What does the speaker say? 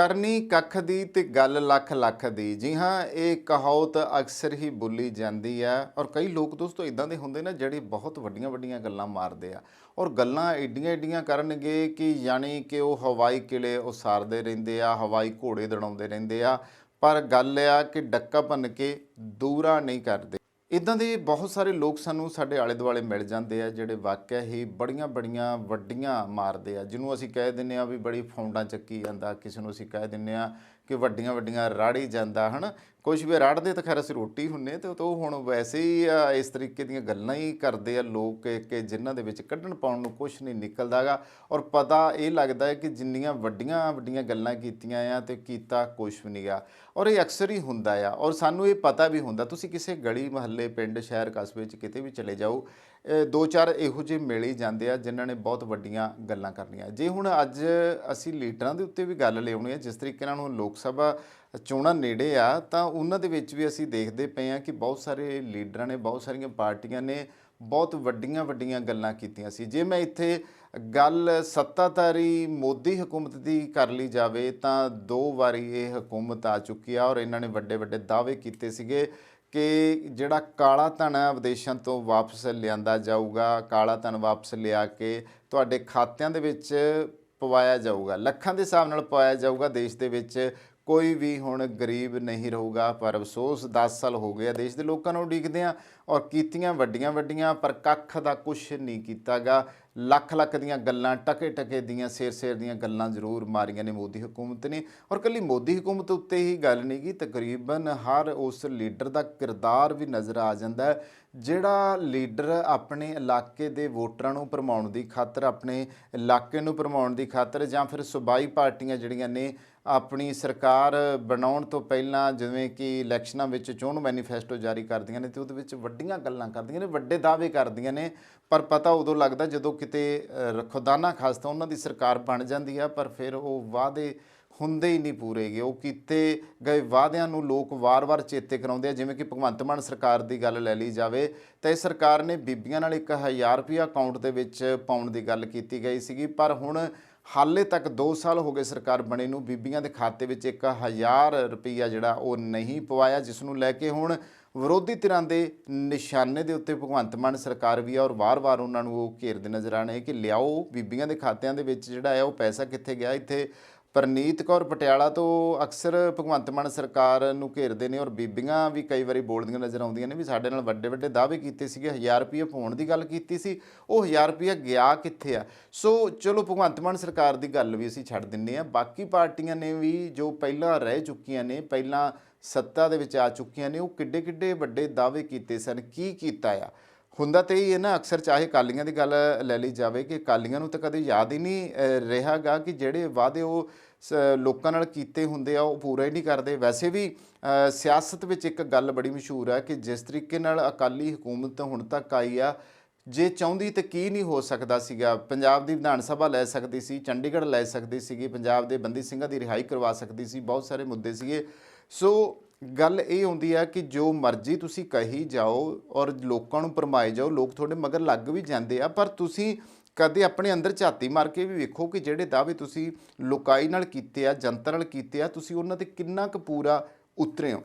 ਕਰਨੀ ਕੱਖ ਦੀ ਤੇ ਗੱਲ ਲੱਖ ਲੱਖ ਦੀ। ਜੀ ਹਾਂ, ਇਹ ਕਹਾਵਤ ਅਕਸਰ ਹੀ ਬੋਲੀ ਜਾਂਦੀ ਹੈ ਔਰ ਕਈ ਲੋਕ ਦੋਸਤੋ ਇਦਾਂ ਦੇ ਹੁੰਦੇ ਨੇ ਜਿਹੜੇ ਬਹੁਤ ਵੱਡੀਆਂ ਵੱਡੀਆਂ ਗੱਲਾਂ ਮਾਰਦੇ ਆ ਔਰ ਗੱਲਾਂ ਏਡੀਆਂ ਏਡੀਆਂ ਕਰਨਗੇ ਕਿ ਯਾਨੀ ਕਿ ਉਹ ਹਵਾਈ ਕਿਲੇ ਉਸਾਰਦੇ ਰਹਿੰਦੇ ਆ, ਹਵਾਈ ਘੋੜੇ ਦੜਾਉਂਦੇ ਰਹਿੰਦੇ ਆ, ਪਰ ਗੱਲ ਆ ਕਿ ਡੱਕਾ ਭੰਨ ਕੇ ਦੂਰਾ ਨਹੀਂ ਕਰਦੇ। ਇਦਾਂ ਦੇ ਬਹੁਤ ਸਾਰੇ ਲੋਕ ਸਾਨੂੰ ਸਾਡੇ ਆਲੇ ਦੁਆਲੇ ਮਿਲ ਜਾਂਦੇ ਆ, ਜਿਹੜੇ ਵਾਕਿਆ ਹੀ ਬੜੀਆਂ ਬੜੀਆਂ ਵੱਡੀਆਂ ਮਾਰਦੇ ਆ, ਜਿਹਨੂੰ ਅਸੀਂ ਕਹਿ ਦਿੰਨੇ ਆ ਵੀ ਬੜੀ ਫੌਂਡਾਂ ਚੱਕੀ ਜਾਂਦਾ, ਕਿਸੇ ਨੂੰ ਅਸੀਂ ਕਹਿ ਦਿੰਨੇ ਆ ਕਿ ਵੱਡੀਆਂ ਵੱਡੀਆਂ ਰਾੜੀ ਜਾਂਦਾ, ਹਨ? ਕੁਝ ਵੀ ਰਾੜਦੇ ਤਾਂ ਖੈਰ ਅਸੀਂ ਰੋਟੀ ਹੁੰਨੇ ਤੇ ਉਹ ਹੁਣ ਵੈਸੇ ਹੀ ਇਸ ਤਰੀਕੇ ਦੀਆਂ ਗੱਲਾਂ ਹੀ ਕਰਦੇ ਆ ਲੋਕ ਕਿ- ਕਿ ਜਿਨ੍ਹਾਂ ਦੇ ਵਿੱਚ ਕੱਢਣ ਪਾਉਣ ਨੂੰ ਕੁਝ ਨਹੀਂ ਨਿਕਲਦਾਗਾ ਔਰ ਪਤਾ ਇਹ ਲੱਗਦਾ ਹੈ ਕਿ ਜਿੰਨੀਆਂ ਵੱਡੀਆਂ ਵੱਡੀਆਂ ਗੱਲਾਂ ਕੀਤੀਆਂ ਆ ਤੇ ਕੀਤਾ ਕੁਝ ਵੀ ਨਹੀਂਗਾ ਔਰ ਇਹ ਅਕਸਰ ਹੀ ਹੁੰਦਾ ਆ। ਔਰ ਸਾਨੂੰ ਇਹ ਪਤਾ ਵੀ ਹੁੰਦਾ, ਤੁਸੀਂ ਕਿਸੇ ਗਲੀ, ਮਹੱਲੇ, ਪਿੰਡ, ਸ਼ਹਿਰ, ਕਸਬੇ 'ਚ ਕਿਤੇ ਵੀ ਚਲੇ ਜਾਓ ਦੋ ਚਾਰ ਇਹੋ ਜਿਹੇ ਮਿਲ ਹੀ ਜਾਂਦੇ ਆ ਜਿਨ੍ਹਾਂ ਨੇ ਬਹੁਤ ਵੱਡੀਆਂ ਗੱਲਾਂ ਕਰਨੀਆਂ। ਜੇ ਹੁਣ ਅੱਜ ਅਸੀਂ ਲੀਡਰਾਂ ਦੇ ਉੱਤੇ ਵੀ ਗੱਲ ਲਿਆਉਣੀ ਹੈ ਜਿਸ ਤਰੀਕੇ ਨਾਲ ਹੁਣ ਲੋਕ ਸਭਾ ਚੋਣਾਂ ਨੇੜੇ ਆ, ਤਾਂ ਉਹਨਾਂ ਦੇ ਵਿੱਚ ਵੀ ਅਸੀਂ ਦੇਖਦੇ ਪਏ ਆ ਕਿ ਬਹੁਤ ਸਾਰੇ ਲੀਡਰਾਂ ਨੇ, ਬਹੁਤ ਸਾਰੀਆਂ ਪਾਰਟੀਆਂ ਨੇ ਬਹੁਤ ਵੱਡੀਆਂ ਵੱਡੀਆਂ ਗੱਲਾਂ ਕੀਤੀਆਂ ਸੀ। ਜੇ ਮੈਂ ਇੱਥੇ ਗੱਲ ਸੱਤਾਧਾਰੀ ਮੋਦੀ ਹਕੂਮਤ ਦੀ ਕਰ ਲਈ ਜਾਵੇ, ਤਾਂ ਦੋ ਵਾਰੀ ਇਹ ਹਕੂਮਤ ਆ ਚੁੱਕੀ ਆ ਔਰ ਇਹਨਾਂ ਨੇ ਵੱਡੇ ਵੱਡੇ ਦਾਅਵੇ ਕੀਤੇ ਸੀਗੇ ਕਿ ਜਿਹੜਾ ਕਾਲਾ ਧਨ ਹੈ ਵਿਦੇਸ਼ਾਂ ਤੋਂ ਵਾਪਸ ਲਿਆਂਦਾ ਜਾਊਗਾ, ਕਾਲਾ ਧਨ ਵਾਪਸ ਲਿਆ ਕੇ ਤੁਹਾਡੇ ਖਾਤਿਆਂ ਦੇ ਵਿੱਚ ਪਵਾਇਆ ਜਾਊਗਾ, ਲੱਖਾਂ ਦੇ ਹਿਸਾਬ ਨਾਲ ਪਵਾਇਆ ਜਾਊਗਾ ਦੇਸ਼ ਦੇ ਵਿੱਚ। ਕੋਈ ਵੀ ਹੁਣ ਗਰੀਬ ਨਹੀਂ ਰਹੂਗਾ, ਪਰ ਅਫਸੋਸ 10 ਸਾਲ ਹੋ ਗਏ ਆ, ਦੇਸ਼ ਦੇ ਲੋਕਾਂ ਨੂੰ ਉਡੀਕਦੇ ਆ। ਔਰ ਕੀਤੀਆਂ ਵੱਡੀਆਂ ਵੱਡੀਆਂ, ਪਰ ਕੱਖ ਦਾ ਕੁਝ ਨਹੀਂ ਕੀਤਾਗਾ। ਲੱਖ ਲੱਖ ਦੀਆਂ ਗੱਲਾਂ, ਟਕੇ ਟਕੇ ਦੀਆਂ, ਸਿਰ ਸਿਰ ਦੀਆਂ ਗੱਲਾਂ ਜ਼ਰੂਰ ਮਾਰੀਆਂ ਨੇ ਮੋਦੀ ਹਕੂਮਤ ਨੇ। ਔਰ ਕੱਲੀ ਮੋਦੀ ਹਕੂਮਤ ਉੱਤੇ ਹੀ ਗੱਲ ਨਹੀਂ ਗੀ, ਤਕਰੀਬਨ ਹਰ ਉਸ ਲੀਡਰ ਦਾ ਕਿਰਦਾਰ ਵੀ ਨਜ਼ਰ ਆ ਜਾਂਦਾ ਹੈ, ਜਿਹੜਾ ਲੀਡਰ ਆਪਣੇ ਇਲਾਕੇ ਦੇ ਵੋਟਰਾਂ ਨੂੰ ਭਰਮਾਉਣ ਦੀ ਖਾਤਰ, ਆਪਣੇ ਇਲਾਕੇ ਨੂੰ ਭਰਮਾਉਣ ਦੀ ਖਾਤਰ ਜਾਂ ਫਿਰ ਸੂਬਾਈ ਪਾਰਟੀਆਂ ਜਿਹੜੀਆਂ ਨੇ, ਆਪਣੀ ਸਰਕਾਰ ਬਣਾਉਣ ਤੋਂ ਪਹਿਲਾਂ ਜਿਵੇਂ ਕਿ ਇਲੈਕਸ਼ਨਾਂ ਵਿੱਚ ਚੋਣ ਮੈਨੀਫੈਸਟੋ ਜਾਰੀ ਕਰਦੀਆਂ ਨੇ ਤੇ ਉਹਦੇ ਵਿੱਚ ਵੱਡੀਆਂ ਗੱਲਾਂ ਕਰਦੀਆਂ ਨੇ ਵੱਡੇ ਦਾਅਵੇ ਕਰਦੀਆਂ ਨੇ ਪਰ ਪਤਾ ਉਦੋਂ ਲੱਗਦਾ ਜਦੋਂ ਕਿਤੇ ਅ, ਖੁਦਾਨਾ ਖਾਸਤਾ ਉਹਨਾਂ ਦੀ ਸਰਕਾਰ ਬਣ ਜਾਂਦੀ ਆ ਪਰ ਫਿਰ ਉਹ ਵਾਅਦੇ ਹੁੰਦੇ ਹੀ ਨਹੀਂ ਪੂਰੇ ਗਏ ਉਹ ਕੀਤੇ ਗਏ ਵਾਅਦਿਆਂ ਨੂੰ ਲੋਕ ਵਾਰ-ਵਾਰ ਚੇਤੇ ਕਰਾਉਂਦੇ ਆ ਜਿਵੇਂ ਕਿ ਭਗਵੰਤ ਮਾਨ ਸਰਕਾਰ ਦੀ ਗੱਲ ਲੈ ਲਈ ਜਾਵੇ ਤਾਂ ਇਹ ਸਰਕਾਰ ਨੇ ਬੀਬੀਆਂ ਨਾਲ 1000 ਰੁਪਇਆ ਅਕਾਊਂਟ ਦੇ ਵਿੱਚ ਪਾਉਣ ਦੀ ਗੱਲ ਕੀਤੀ ਗਈ ਸੀਗੀ ਪਰ ਹੁਣ ਹਾਲੇ ਤੱਕ 2 ਸਾਲ ਹੋ ਗਏ ਸਰਕਾਰ ਬਣੇ ਨੂੰ, ਬੀਬੀਆਂ ਦੇ ਖਾਤੇ ਵਿੱਚ 1000 ਰੁਪਈਆ ਜਿਹੜਾ ਉਹ ਨਹੀਂ ਪਵਾਇਆ, ਜਿਸ ਨੂੰ ਲੈ ਕੇ ਹੁਣ ਵਿਰੋਧੀ ਧਿਰਾਂ ਦੇ ਨਿਸ਼ਾਨੇ ਦੇ ਉੱਤੇ ਭਗਵੰਤ ਮਾਨ ਸਰਕਾਰ ਵੀ ਆ ਔਰ ਵਾਰ-ਵਾਰ ਉਹਨਾਂ ਨੂੰ ਉਹ ਘੇਰਦੇ ਨਜ਼ਰ ਆਣੇ ਕਿ ਲਿਆਓ, ਬੀਬੀਆਂ ਦੇ ਖਾਤਿਆਂ ਦੇ ਵਿੱਚ ਜਿਹੜਾ ਹੈ ਉਹ ਪੈਸਾ ਕਿੱਥੇ ਗਿਆ? ਇੱਥੇ ਪਰਨੀਤ ਕੌਰ ਪਟਿਆਲਾ ਤੋਂ ਅਕਸਰ ਭਗਵੰਤ ਮਾਨ ਸਰਕਾਰ ਨੂੰ ਘੇਰਦੇ ਨੇ ਔਰ ਬੀਬੀਆਂ ਵੀ ਕਈ ਵਾਰੀ ਬੋਲਦੀਆਂ ਨਜ਼ਰ ਆਉਂਦੀਆਂ ਨੇ ਵੀ ਸਾਡੇ ਨਾਲ ਵੱਡੇ ਵੱਡੇ ਦਾਅਵੇ ਕੀਤੇ ਸੀਗੇ 1000 ਰੁਪਏ ਪਾਉਣ ਦੀ ਗੱਲ ਕੀਤੀ ਸੀ, ਉਹ 1000 ਰੁਪਏ ਗਿਆ ਕਿੱਥੇ ਆ? ਸੋ ਚਲੋ ਭਗਵੰਤ ਮਾਨ ਸਰਕਾਰ ਦੀ ਗੱਲ ਵੀ ਅਸੀਂ ਛੱਡ ਦਿੰਨੇ ਆ ਬਾਕੀ ਪਾਰਟੀਆਂ ਨੇ ਵੀ ਜੋ ਪਹਿਲਾਂ ਰਹਿ ਚੁੱਕੀਆਂ ਨੇ, ਪਹਿਲਾਂ ਸੱਤਾ ਦੇ ਵਿੱਚ ਆ ਚੁੱਕੀਆਂ ਨੇ, ਉਹ ਕਿੱਡੇ ਕਿੱਡੇ ਵੱਡੇ ਦਾਅਵੇ ਕੀਤੇ ਸਨ, ਕੀ ਕੀਤਾ ਆ? ਹੁੰਦਾ ਤੇ ਇਹ ਹੈ ਨਾ ਅਕਸਰ ਚਾਹੇ ਕਾਲੀਆਂ ਦੀ ਗੱਲ ਲੈ ਲਈ ਜਾਵੇ ਕਿ ਕਾਲੀਆਂ ਨੂੰ ਤਾਂ ਕਦੇ ਯਾਦ ਹੀ ਨਹੀਂ ਅਹ, ਰਿਹਾਗਾ ਕਿ ਜਿਹੜੇ ਵਾਅਦੇ ਉਹ ਸ- ਲੋਕਾਂ ਨਾਲ ਕੀਤੇ ਹੁੰਦੇ ਆ ਉਹ ਪੂਰਾ ਹੀ ਨਹੀਂ ਕਰਦੇ। ਵੈਸੇ ਵੀ ਸਿਆਸਤ ਵਿੱਚ ਇੱਕ ਗੱਲ ਬੜੀ ਮਸ਼ਹੂਰ ਆ ਕਿ ਜਿਸ ਤਰੀਕੇ ਨਾਲ ਅਕਾਲੀ ਹਕੂਮਤ ਹੁਣ ਤੱਕ ਆਈ ਆ ਜੇ ਚਾਹੁੰਦੀ ਤਾਂ ਕੀ ਨਹੀਂ ਹੋ ਸਕਦਾ ਸੀਗਾ। ਪੰਜਾਬ ਦੀ ਵਿਧਾਨ ਸਭਾ ਲੈ ਸਕਦੀ ਸੀ ਚੰਡੀਗੜ੍ਹ ਲੈ ਸਕਦੀ ਸੀਗੀ ਪੰਜਾਬ ਦੇ ਬੰਦੀ ਸਿੰਘਾਂ ਦੀ ਰਿਹਾਈ ਕਰਵਾ ਸਕਦੀ ਸੀ ਬਹੁਤ ਸਾਰੇ ਮੁੱਦੇ ਸੀਗੇ। ਸੋ ਗੱਲ ਇਹ ਹੁੰਦੀ ਆ ਕਿ ਜੋ ਮਰਜ਼ੀ ਤੁਸੀਂ ਕਹੀ ਜਾਓ ਔਰ ਲੋਕਾਂ ਨੂੰ ਭਰਮਾਏ ਜਾਓ, ਲੋਕ ਤੁਹਾਡੇ ਮਗਰ ਲੱਗ ਵੀ ਜਾਂਦੇ ਆ, ਪਰ ਤੁਸੀਂ ਕਦੇ ਆਪਣੇ ਅੰਦਰ ਝਾਤੀ ਮਾਰ ਕੇ ਵੀ ਵੇਖੋ ਕਿ ਜਿਹੜੇ ਦਾਅਵੇ ਤੁਸੀਂ ਲੋਕਾਈ ਨਾਲ ਕੀਤੇ ਆ ਜਨਤਾ ਨਾਲ ਕੀਤੇ ਆ, ਤੁਸੀਂ ਉਹਨਾਂ ਤੇ ਕਿੰਨਾ ਕੁ ਪੂਰਾ ਉਤਰੇ ਹੋ।